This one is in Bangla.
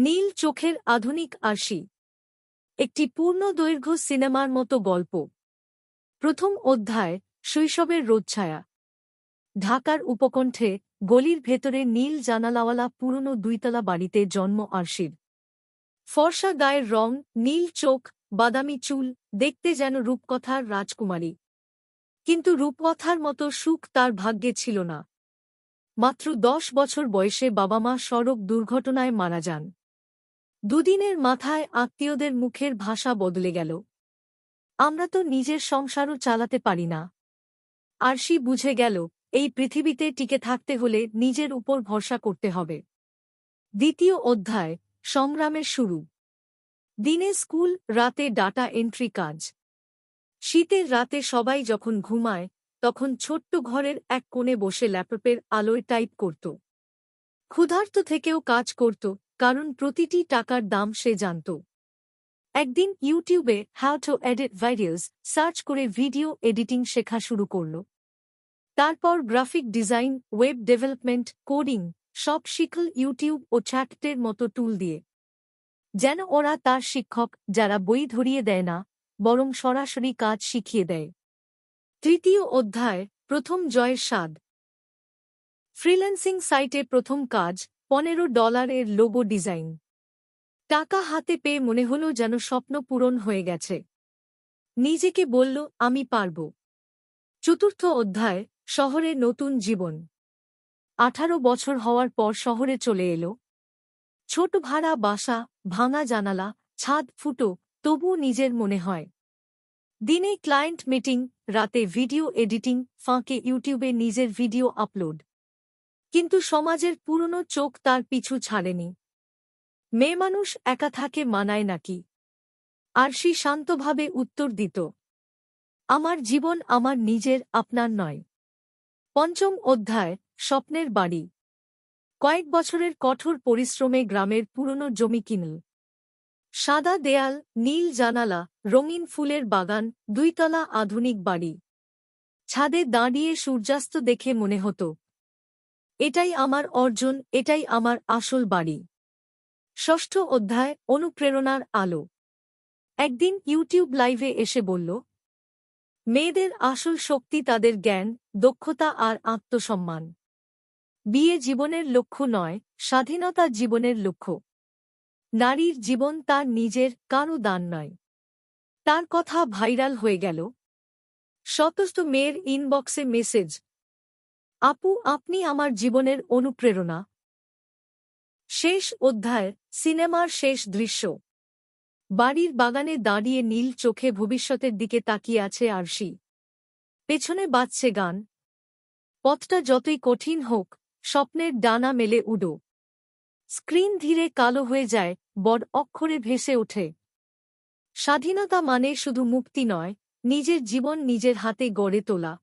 নীল চোখের আধুনিক আরশি। একটি পূর্ণ দৈর্ঘ্য সিনেমার মতো গল্প। প্রথম অধ্যায়, শৈশবের রোদছায়া। ঢাকার উপকণ্ঠে গলির ভেতরে নীল জানালাওয়ালা পুরনো দুইতলা বাড়িতে জন্ম আরশির। ফর্সা গায়ের রং, নীল চোখ, বাদামি চুল, দেখতে যেন রূপকথার রাজকুমারী। কিন্তু রূপকথার মতো সুখ তার ভাগ্যে ছিল না। মাত্র দশ বছর বয়সে বাবা মা সড়ক দুর্ঘটনায় মারা যান। দুদিনের মাথায় আত্মীয়দের মুখের ভাষা বদলে গেল। আমরা তো নিজের সংসারও চালাতে পারি না। আরশি বুঝে গেল, এই পৃথিবীতে টিকে থাকতে হলে নিজের উপর ভরসা করতে হবে। দ্বিতীয় অধ্যায়, সংগ্রামের শুরু। দিনে স্কুল, রাতে ডাটা এন্ট্রি কাজ। শীতের রাতে সবাই যখন ঘুমায়, তখন ছোট্ট ঘরের এক কোণে বসে ল্যাপটপের আলোয় টাইপ করত। ক্ষুধার্ত থেকেও কাজ করত কারণ প্রতিটি টাকার দাম সে জানত। একদিন ইউটিউবে how to edit videos search করে ভিডিও এডিটিং শেখা শুরু করল। তারপর graphic design, web development, coding সব শিখল ইউটিউব ও চ্যাটের মতো টুল দিয়ে। যেন ওরা তার শিক্ষক, যারা বই ধরিয়ে দেয় না, বরং সরাসরি কাজ শিখিয়ে দেয়। তৃতীয় অধ্যায়, প্রথম জয়ের স্বাদ। ফ্রিল্যান্সিং সাইটে প্রথম কাজ পনেরো ডলারের লোগো ডিজাইন। টাকা হাতে পেয়ে মনে হল যেন স্বপ্ন পূরণ হয়ে গেছে। নিজেকে বলল, আমি পারব। চতুর্থ অধ্যায়, শহরে নতুন জীবন। আঠারো বছর হওয়ার পর শহরে চলে এলো। ছোট ভাড়া বাসা, ভাঙা জানালা, ছাদ ফুটো, তবুও নিজের মনে হয়। দিনে ক্লায়েন্ট মিটিং, রাতে ভিডিও এডিটিং, ফাঁকে ইউটিউবে নিজের ভিডিও আপলোড। কিন্তু সমাজের পুরনো চোখ তার পিছু ছাড়েনি। মেয়ে মানুষ একা থাকে মানায় নাকি? আরশি শান্তভাবে উত্তর দিত, আমার জীবন আমার নিজের, আপনার নয়। পঞ্চম অধ্যায়, স্বপ্নের বাড়ি। কয়েক বছরের কঠোর পরিশ্রমে গ্রামের পুরনো জমি কিনল সাদা দেয়াল, নীল জানালা, রঙিন ফুলের বাগান, দুইতলা আধুনিক বাড়ি। ছাদে দাঁড়িয়ে সূর্যাস্ত দেখে মনে হতো এটাই আমার অর্জন, এটাই আমার আসল বাড়ি। ষষ্ঠ অধ্যায়, অনুপ্রেরণার আলো। একদিন ইউটিউব লাইভে এসে বলল, মেয়েদের আসল শক্তি তাদের জ্ঞান, দক্ষতা আর আত্মসম্মান। বিয়ে জীবনের লক্ষ্য নয়, স্বাধীনতা জীবনের লক্ষ্য। নারীর জীবন তার নিজের, কারও দান নয়। তার কথা ভাইরাল হয়ে গেল। শতস্থ মেয়ের ইনবক্সে মেসেজ আপু, আপনি আমার জীবনের অনুপ্রেরণা। শেষ অধ্যায়, সিনেমার শেষ দৃশ্য। বাড়ির বাগানে দাঁড়িয়ে নীল চোখে ভবিষ্যতের দিকে তাকিয়ে আছে আরশি। পেছনে বাজছে গান। পথটা যতই কঠিন হোক, স্বপ্নের ডানা মেলে উডো। স্ক্রিন ধীরে কালো হয়ে যায় বড় অক্ষরে ভেসে ওঠে। স্বাধীনতা মানে শুধু মুক্তি নয়, নিজের জীবন নিজের হাতে গড়ে তোলা।